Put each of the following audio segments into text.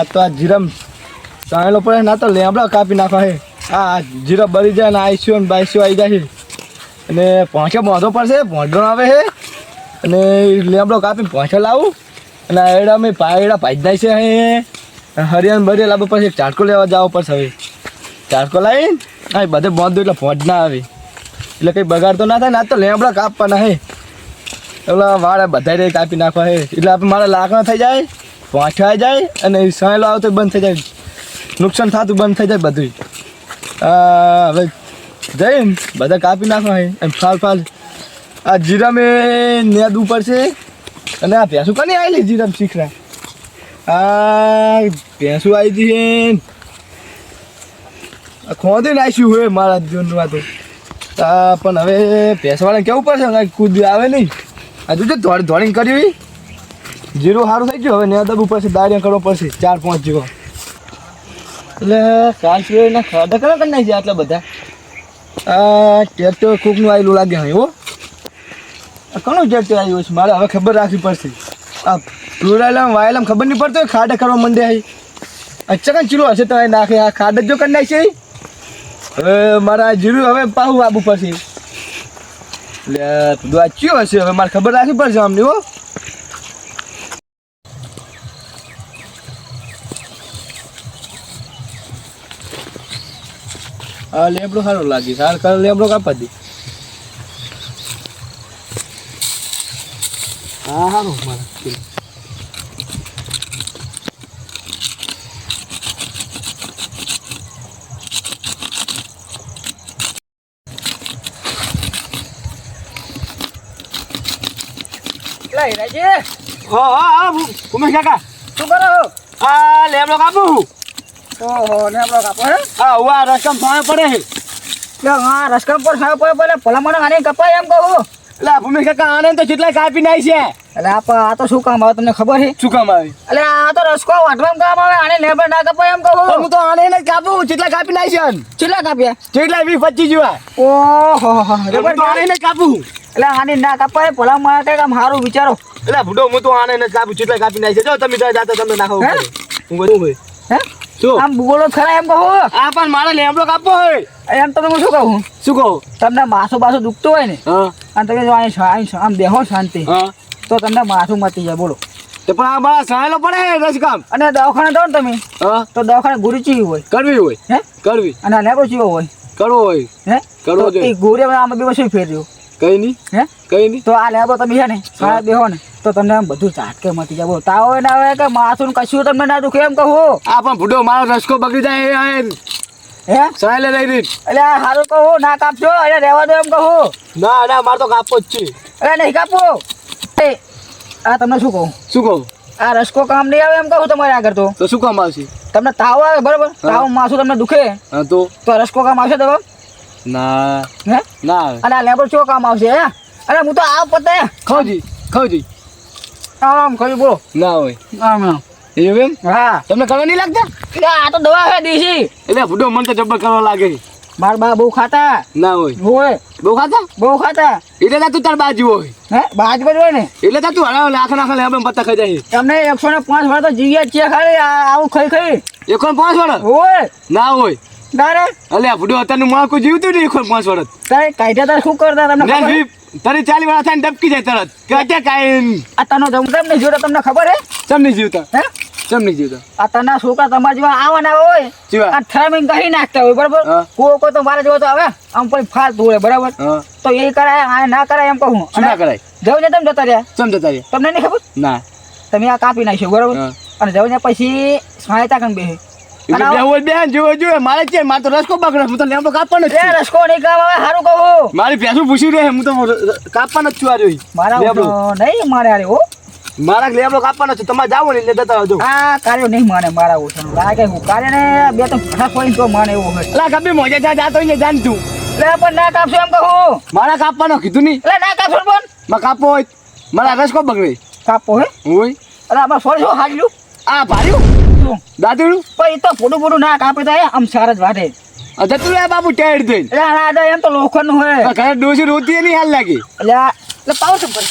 આ તો આ જીરમ. સાયલો પડે ના તો લેબડા કાપી નાખવા હે. આ જીરો બળી જાય ને આઈસ્યુ ને બાઈસ્યુ આવી જાય અને પહોંચે બાંધો પડશે ભોંડો આવે હે. અને લેબડો કાપી પહોંચે લાવું. અને એડા મેં પાયડા જાય છે અહીં હરિયાણ બરિયા લાવવા પડશે ચાટકો લેવા જવો પડશે હવે. ચાટકો લાવીને હા બધે બાંધું એટલે ફોટ ના આવે. એટલે કંઈ બગાડ તો ના થાય ને, આ તો લેબડા કાપવાના હે. એટલે વાળા બધા કાપી નાખવા હે. એટલે આપણે મારા લાકડા થઈ જાય. પહોંચવા જાય અને સાયલો આવતો બંધ થઈ જાય. નુકસાન થતું બંધ થઈ જાય બધું આ, હવે જઈને બધા કાપી નાખવા એમ ફાલ ફાલ. આ જીરા મેં નેદ ઉપર છે. અને આ ભેંસું કની આવેલી જીરામ શીખરા? આ ભેંસું આવી હતી આ ખોદી નાખ્યું હોય મારા જીવનમાં આ તો. આ પણ હવે ભેંસવાળાને કેવું પડશે? કૂદ આવે નહીં. હજુ તો દોડ દોડીને કર્યું જીરું સારું થઈ ગયું. હવે નેદબ ઉપર પછી દાડિયા કરવો પડશે ચાર પાંચ જીવો એટલે કાશ્મીરના ખાધા કરવા કરી નાખી આટલા બધા? આ ટેક્ટર કૂકનું આવેલું લાગે હા. આ ઘણું ટ્રેક્ટર આવ્યું છે? મારે હવે ખબર રાખવી પડશે. આ પ્લુરાયલામ વાયલામ ખબર નહીં પડતો ખાડા કરવા માંડે આવી અચ્છા ચીલો હશે તો એ નાખે. આ ખાડ જ કરી નાખશે હવે મારા જીરું હવે પાહું આબુ પડશે. એટલે બધું હશે. હવે મારે ખબર રાખવી પડશે આમની, હો. આ લેબડો સારો લાગે સાર કલર લેબડો કાપા દે હા સારું મારા લઈ રાજી હા હા હા ઉમેશ કાકા શું કરો આ લેબડો કાપું ઓહો ને આપણો કાપો હે? હા ઉવા રસકમ ફાવે પડે છે. લે હા રસકમ પર ખાવ પડે પડે ભલા મને આને કપાય એમ કહું. એટલે ભૂમિ કાકા આને તો જેટલા કાપી નાખી છે. એટલે આપ આ તો શું કામ આવે તમને ખબર છે? શું કામ આવે? એટલે આ તો રસકો વાટવામાં કામ આવે આને લેબર ના કપાય એમ કહું. હું તો આને જ કાપું જેટલા કાપી નાખી છે જેટલા કાપ્યા? જેટલા વીસ પચીસ જેવા. ઓહો લેબર તો આને જ કાપું. એટલે આને ના કપાય ભલા મને કંઈક આમ સારું વિચારો. એટલે ભૂડો હું તો આને જ કાપું જેટલા કાપી નાખી છે. જો તમે જાતા તમને નાખો હે? બધું હોય. આમ બોલો ખરા એમ કહો. આ પણ મારે લેબડો કાપવો હોય એમ તમે હું શું કહું? શું કહું? તમને માથું પાછું દુખતું હોય ને અને તમે જો અહીં આમ બેહો શાંતિ. તો તમને માથું મટી જાય બોલો. તો પણ આ મારા સહાયલો પડે રસ કામ અને દવાખાને જાઓ ને તમે તો દવાખાને ગુરી ચીવી હોય. કરવી હોય. હે? કરવી. અને આ લેબો ચીવો હોય. કરવો હોય. હે? કરવો જોઈએ. આમાં બે શું ફેર્યું? કઈ નહીં હે? કઈ નહીં તો આ લેબો તમે છે ને સારા બેહો ને. તો તમને આમ બધું ઝાટકે મટી જાય. બોલો તાવ ના આવે કે માથું કશું તમને ના દુખે એમ કહું. આ પણ ભૂડો મારો રસકો બગડી જાય હે? સહાયલે લઈ એટલે આ સારું કહો ના કાપશો એટલે રહેવા દો એમ કહો. ના ના મારે તો કાપો જ છે. એટલે નહીં કાપો આ તમને શું કહું? શું કહું? આ રસકો કામ નહીં આવે એમ કહું તમારે આગળ તો. તો શું કામ આવશે? તમને તાવ આવે બરાબર? તાવ માથું તમને દુખે. તો? તો રસકો કામ આવશે દવા? ના. હે? ના. આવે અને આ લેબર શું કામ આવશે હે? અરે હું તો આવ પતે ખવજી ખવજી. આમ ખાઈ બોલો. ના હોય. આમ આમ. એવું એમ હા. તમને કરવા નહીં લાગતા? આ તો દવા છે દેશી. એટલે ભૂડો મન તો જબ્બર કરવા લાગે બાર બા બહુ ખાતા. ના હોય. હોય. બહુ ખાતા? બહુ ખાતા. એટલે તા તું તાર બાજુ હોય. હે? બાજુ બાજુ હોય ને? એટલે તા તું હરાવ લાખ લાખ લે આપણે પત્તા ખાઈ જાય તમને એકસો ને પાંચ વાળા તો જીવ્યા છે ખાલી આ- આવું ખાઈ ખાઈ. એકોણ પાંચ વર્ષ હોય. ના હોય. તારે અલે આ તને માળખું જીવતું નહીં એકોણ પાંચ વર્ષ. તારે કાઢ્યા તારે શું કરતા તમને તારી ચાલી વાળા થાય ડબકી જાય તરત. કે અત્યારે કાંઈ આ તનો જમતા ને જોડે તમને ખબર હે ચમ નહીં જીવતા? હે? ચમ નહીં જીવતા? આ તના છોકરા તમારા જેવા આવા ના હોય આ થરામીન કહી નાખતા હોય બરાબર? કો કોઈ તો મારા જેવો તો આવે આમ પણ ફાલ ધોળે બરાબર? તો એ કરાય આ ના કરાય એમ કહું શું ના કરાય? જવું ને તમે જતા રહ્યા? ચમ જતા રહ્યા? તમને નહીં ખબર? ના. તમે આ કાપી નાખ્યો બરાબર? અને જવું ને પછી સહાયતા કન બેહે. એટલે બેન જોવો જોઈએ મારે છે મારે તો રસકો બગડે હું તો લેમ્બો કાપવાનો જ રસકો નહીં કામ આવે સારું કહું મારી ભેંસું પૂછી રહે હું તો કાપવાનો જ છું આ જોઈ. મારા. નહીં મારે અરે હો. મારા લેબડો કાપવાનો છે તમારે જાવ ને એટલે જતા આવજો આ કાર્યો નહીં માને મારા ઓછો લાગે હું કાર્ય ને બે તો માને એવું હોય. અલા કબી મોજે જા જાતો ને જાણ તું. એટલે પણ ના કાપશો એમ કહું મારા કાપવાનો કીધું નહીં? એટલે ના કાપશો પણ. માં કાપવો હોય. મારા રસકો બગડે કાપો હે? હોય. એટલે આમાં શું હાલ્યું? આ ભાર્યું? શું દાદુ પણ એ તો ફોટું ફોટું ના કાપે તો આમ સારા જ વાટે. આ તું બાપુ ટેડ દઈને એટલે આ એમ તો લોખંડ હોય. આ ઘરે ડોસી રોતી નહીં હાલ લાગી. એટલે એટલે પાવ સંપર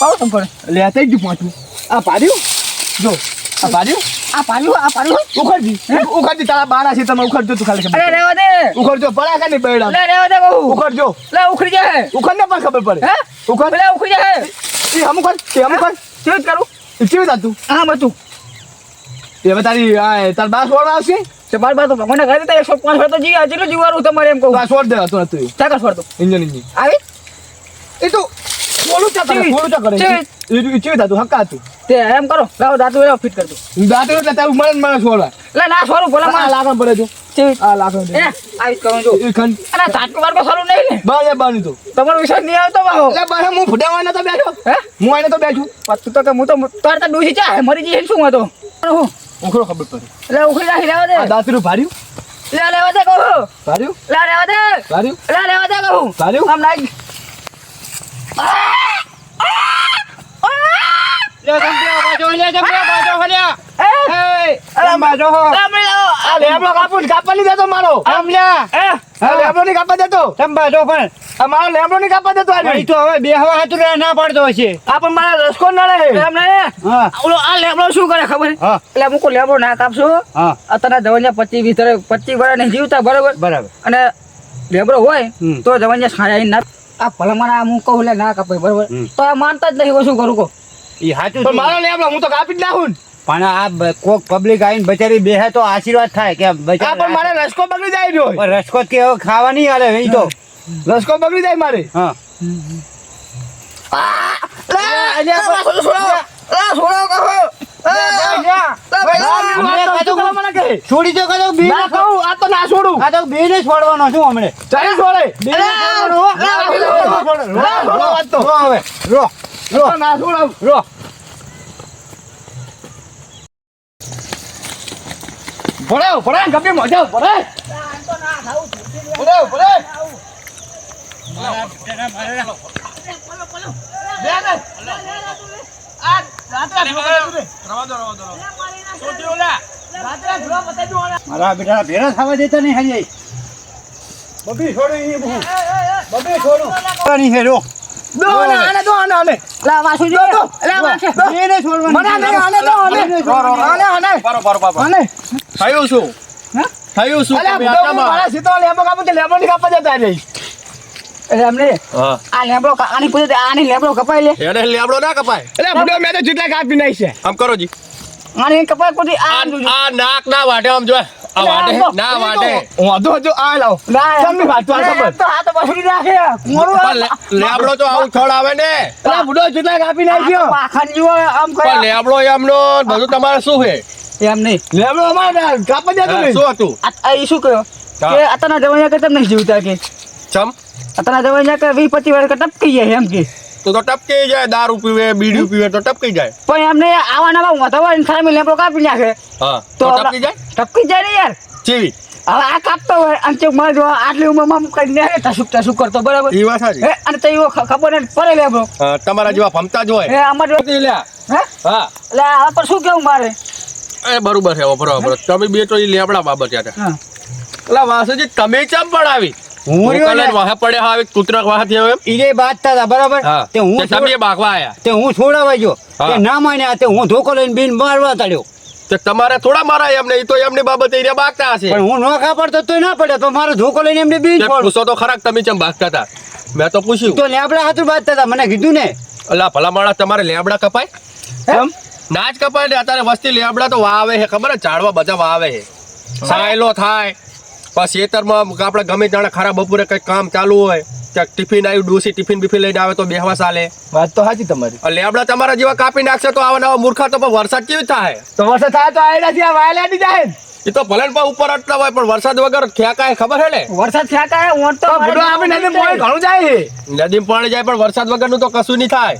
પાવ સંપર લે થઈ ગયું પાછું. આ પાડ્યું? જો આ પાડ્યું? આ પાડ્યું આ પાડ્યું. ઉખડજી. ઉખડજી તારા બારા છે તમે ઉખડજો તું ખાલી અરે રેવા દે. ઉખડજો પડા કે નહીં બેડા. લે રેવા દે બહુ. ઉખડજો. લે ઉખડી જાય ઉખડને પણ ખબર પડે. હે? ઉખડ. લે ઉખડી જાય એ હમ કર એ હમ કર શું કરું? શું કેવી તાતું હા એ હવે તારી આ તાર બાર છોડવા આવશે? તે બાર બાર તો મને ઘરે તારે સો પાંચ વાર તો જી હજી જીવારું તમારે એમ કહું? બાસ વાળ દે હતું નથી. ચાકા છોડ તો. Engine engine. આવી? એ તો થોડું ચા કરે ચેવી? થોડું ચા કરે. એ કેવી તાતું હક્કા હતું તે એમ કરો લાવો દાતું એવો ફિટ કરજો. દાંત એટલે તારું ને મને છોડવા એટલે ના છોડું ભલે મારા લાગણ પડે તો આ લાગણ એ આવી કરું સારું નહીં ને. બાર બારની તો. તમારો વિશ્વાસ નહીં આવતો બાહો. એટલે બાર હું ફૂટાવા તો બેઠો. હે? હું આને તો બેઠું. તું તો કે હું તો તાર તો ડૂસી ચા મરી જઈ શું હતો હું ઉખડો ખબર પડે. એટલે ઉખડી નાખી લેવા દે. આ દાંતરું ભાર્યું? લે લેવા દે કહું ભાર્યું? લે લેવા દે. ભાર્યું? લે લેવા દે કહું ભાર્યું? આમ નાખ. એ અરે બાજો હો. આમ લઈ લાવો. આ લેબડો કાપું કાપવા નહીં દેતો મારો. આ લેબડો નહીં કાપવા દેતો. સંભાળો પણ. આ મારો લેબડો નહીં કાપવા દેતો વળી તો હવે બે હવા હાથું ના પાડતો હશે. આ પણ મારા રસકો ના રહે. એમ ઓલો આ લેબડો શું કરે ખબર? હા. એટલે અમુક લેબડો ના કાપશો. હા. અત્યારના જવાનિયા પચીસ વીસ પચીસ વર્ષ નહીં જીવતા બરોબર? બરાબર. અને લેબડો હોય તો જવાનિયા છાયા ના આ ભલામણ આ હું કહું લે ના કાપે બરોબર? તો આ માનતા જ નહીં શું કરું કહું. એ મારો લેબડો હું તો કાપી જ નાખું પણ આ કોક પબ્લિક આવીને બચારી બેહે તો આશીર્વાદ થાય કે બચા પણ મારે રસકો બગડી જાય રહ્યો પણ રસકો કે ખાવા નહીં હાલે એ તો રસકો બગડી જાય મારે હા છોડી દો કાં બી ના કહું, આ તો ના છોડું આ તો બી ને છોડવાનો શું હમણે ચાલે છોડે બી ને છોડવાનો. રો રો રો ના છોડો. રો ભરે, ભરે, ગમે મજા, ભરે. ભરે, ભરે. મારા બેટા ભેરા થવા દેતા નહીં હાજી. બબી છોડો બબી છોડો. નહીં હે રો ને. થયું શું થયું શું? મારા સીધો લેબો કાપું તે લેબો નહીં કાપવા જતા રહી. એટલે એમ નહીં હા. આ લેબડો આની પૂછે આની લેબડો કપાઈ લે એને લેબડો ના કપાય અલ્યા, બુડો મેં તો જેટલા કાપી નાખી છે. આમ કરો જી આની કપાઈ કોઈ આ નાક ના વાટે આમ જો આ વાટે ના વાટે વાંધો હતો, આ લાવ ના, એમ- વાત તો આ ખબર. તો આ તો બસડી નાખે લેબડો તો આવું થડ આવે ને અલ્યા, બુડો જેટલા કાપી નાખ્યો. પાખંડ જેવો આમ કરે પણ લેબડો એમનો બધું તમારે શું છે એમ નહીં. લેબડો અમારે કાપવા જતો નહીં. શું હતું? આ એ શું કહ્યો કે અત્યારના જવાયા કરતા નહીં જીવતા કે ચમ? અત્યારના જવાયા કે વીસ પચીસ વાર કરતા ટપકી જાય એમ કે. તો તો ટપકી જાય દારૂ પીવે બીડી પીવે તો ટપકી જાય. પણ એમને આવા નવા વાંધા હોય ને સામે લેબડો કાપી નાખે. હા તો ટપકી જાય? ટપકી જાય ને યાર. ચીવી? હવે આ કાપતો હોય અને ચેક મારે જો આટલી ઉંમરમાં આમ કરીને ટસુક ટસુક કરતો બરાબર? એ વાત સાચી. અને તો એવો ખબર ને પડે લેબડો. તમારા જેવા ફમતા જ હોય. એ આમાં જો લે હે? હા. એટલે આ પર શું કેવું મારે? એ બરોબર છે બરોબર. તમે બે તો ઈ લેબડા બાબત યાર એટલે વાસુજી તમે ચમ પણ આવી હું રહ્યો વાહ પડ્યા આવે કૂતરા વાહ થયો એમ? ઈ બાજતા હતા બરાબર? તે હું તમે બાગવા આયા. તે હું છોડાવા ગયો. તે ના માન્યા તે હું ધોકો લઈને બીન મારવા તળ્યો. તે તમારે થોડા મારા એમને ઈ તો એમની બાબતે એ બાગતા હશે. પણ હું નોખા પડતો તોય ના પડે તો મારો ધોકો લઈને એમને બીન તે પૂછો તો ખરાક તમે ચમ ભાગતા હતા? મેં તો પૂછ્યું. તો લેબડા હાથું બાજતા હતા મને કીધું ને. અલા ભલા માણસ તમારે લેબડા કપાય? એમ ના જ કપાય ને અત્યારે વસ્તી લેબડા તો વાવે છે. ખબર ઝાડવા બધા વાવે છે. સાયલો થાય. પછી ખેતરમાં આપણે ગમે જાણે ખરા બપોરે કંઈક કામ ચાલુ હોય ક્યાંક ટિફિન આવ્યું ડોસી ટિફિન બિફિન લઈને આવે તો બેહવા ચાલે. વાત તો સાચી તમારી. લેબડા તમારા જેવા કાપી નાખશે તો આવા નવા મૂર્ખા તો પણ વરસાદ કેવી થાય? તો વરસાદ થાય તો આયડા થી આ વાયલા ની જાય. એ તો ભલે પણ ઉપર અટલા હોય પણ વરસાદ વગર ખેંકાય ખબર હે ને? વરસાદ થયા કાંઈ ઊંટ તો ઘણું જાય નદી નદીમાં પાણી જાય પણ વરસાદ વગરનું તો કશું નહીં થાય.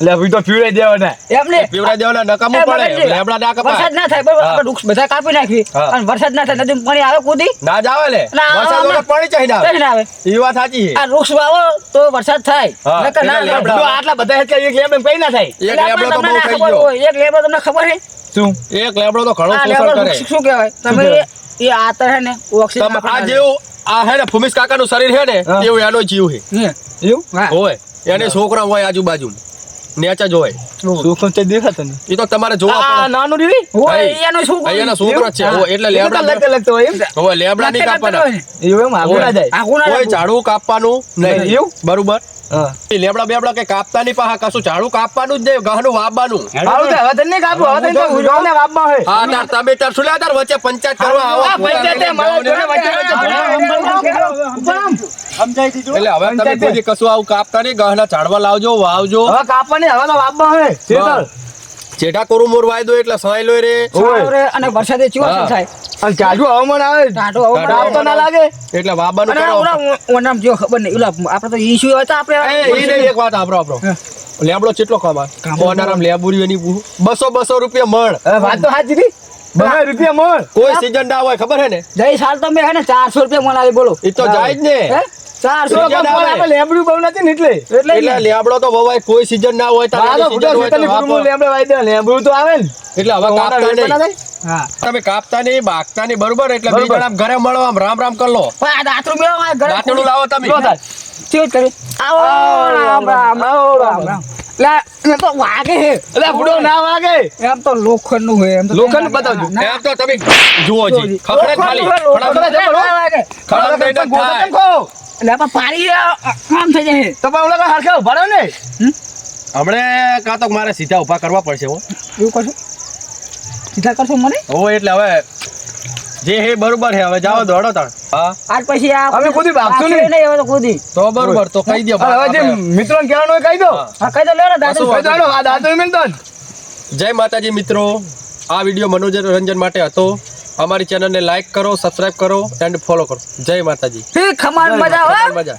એટલે હવે તો પીવડાઈ દેવાના. એમ નહીં પીવડાઈ દેવાના નકામું પડે લેબડા ના કપાય વરસાદ ના થાય બરાબર. આપણે વૃક્ષ બધા કાપી નાખી અને વરસાદ ના થાય નદી પાણી આવે કૂદી. ના જ આવે લે. વરસાદ વગર પાણી ચાહીને આવે. આવે. એ વાત સાચી છે. આ વૃક્ષ વાવો તો વરસાદ થાય. નકર ના લેબડા. આટલા બધા એક લેબ કઈ ના થાય. એક લેબડો તો બહુ થઈ ખબર ગયો. એક લેબડો તમને ખબર છે શું? એક લેબડો તો ઘણો શોષણ કરે. શું કહેવાય? તમે એ આ તો હે ને ઓક્સિજન આ જેવું આ હે ને ભૂમિશ કાકાનું શરીર હે ને. એવું એનો જીવ હે. એવું? હોય. એને છોકરા હોય આજુબાજુ નેચા જોય સુખમ તે દેખાતો ને એ તો તમારે જોવા પડે. નાનું રીવી હોય. એનો છોકરો અહીંયાના છોકરો છે? ઓ, એટલે લેબડા લગતો લગતો હોય એમ હવે લેબડા નહીં કાપવાના. એવું એમ આગળ ના જાય. કોઈ ઝાડુ કાપવાનું નહીં. એવું? બરોબર. હા લેબડા બેબડા કે કાપતા નહીં પાહા કશું ઝાડું કાપવાનું જ નહીં ઘાનું વાવવાનું હવે તને નહીં કાપું હવે તને તો ઉજવવાને વાપમાં હોય. હા તાર તમે તાર શું લ્યા તાર વચ્ચે પંચાયત કરવા આવો. પંચાયત મારા જોડે વચ્ચે એટલે હવે તમે કોઈ કશું આવું કાપતા નહીં ગહના ઝાડવા લાવજો વાવજો. હવે કાપવાની હવે તો હોય. જેઠા કોરું મોર વાયદો એટલે સહાય લોય રે. અને વરસાદે ચેવો થાય અને જાજુ હવામાન આવે? ટાટો હવામાન તો ના લાગે? એટલે વાબાનું અને કરો ઓલા ઓનામ જો ખબર નહીં. ઓલા આપણે તો ઈશ્યુ હતા આપણે. એ નહીં એક વાત આપણો. આપણો લેબડો કેટલો કમાય ઓનારામ લેબુરી એની બસો બસો રૂપિયા મણ. વાત તો સાચી હતી. બસો રૂપિયા મણ. કોઈ સીઝન ના હોય ખબર હે ને? જય સાલ તમે મેં હે ને ચારસો રૂપિયા મોલાવી બોલો. એ તો જાય જ ને. ચારસો લેબડું બહુ નથી ને એટલે એટલે. લેબડો તો વવાય કોઈ સીઝન ના હોય લેબડે તો આવે ને એટલે હવે કાપતા નહીં હા તમે કાપતા નહીં બાગતા નહીં બરોબર એટલે. બીજા ઘરે મળો આમ રામ રામ કર લો દાંતરું ઘરે દાંતરડું લાવો તમે જ કરે આવો રામ રામ રામ રામ તો વાગે હે ના વાગે એમ તો લોખંડનું હોય એમ તો લોખંડનું બતાવજો. એમ તો તમે જુઓ જી ખખડે ખાલી લોખંડનું હોય, એટલે આપણે આમ થઈ જાય. તો પણ ઓલા હરખા ઊભા રહો ને. હમણે કાં તો મારે સીધા ઊભા કરવા પડશે હો. એવું કરશો? સીધા કરશો મને? હો એટલે હવે જે હે બરોબર હે હવે જાઓ દોડો તાણ હા. આજ પછી આ અમે કુદી ભાગશું નહીં. નહીં હવે તો કુદી. તો બરોબર તો કહી દો હવે જે મિત્રોને કહેવાનું હોય કહી દો. હા. કહી કઈ તો લે ને દાદુ કહી દો આ દાદુ. મિલતો જય માતાજી મિત્રો. આ વીડિયો મનોરંજન માટે હતો. અમારી ચેનલને લાઈક કરો સબસ્ક્રાઈબ કરો એન્ડ ફોલો કરો. જય માતાજી. મજા મજા.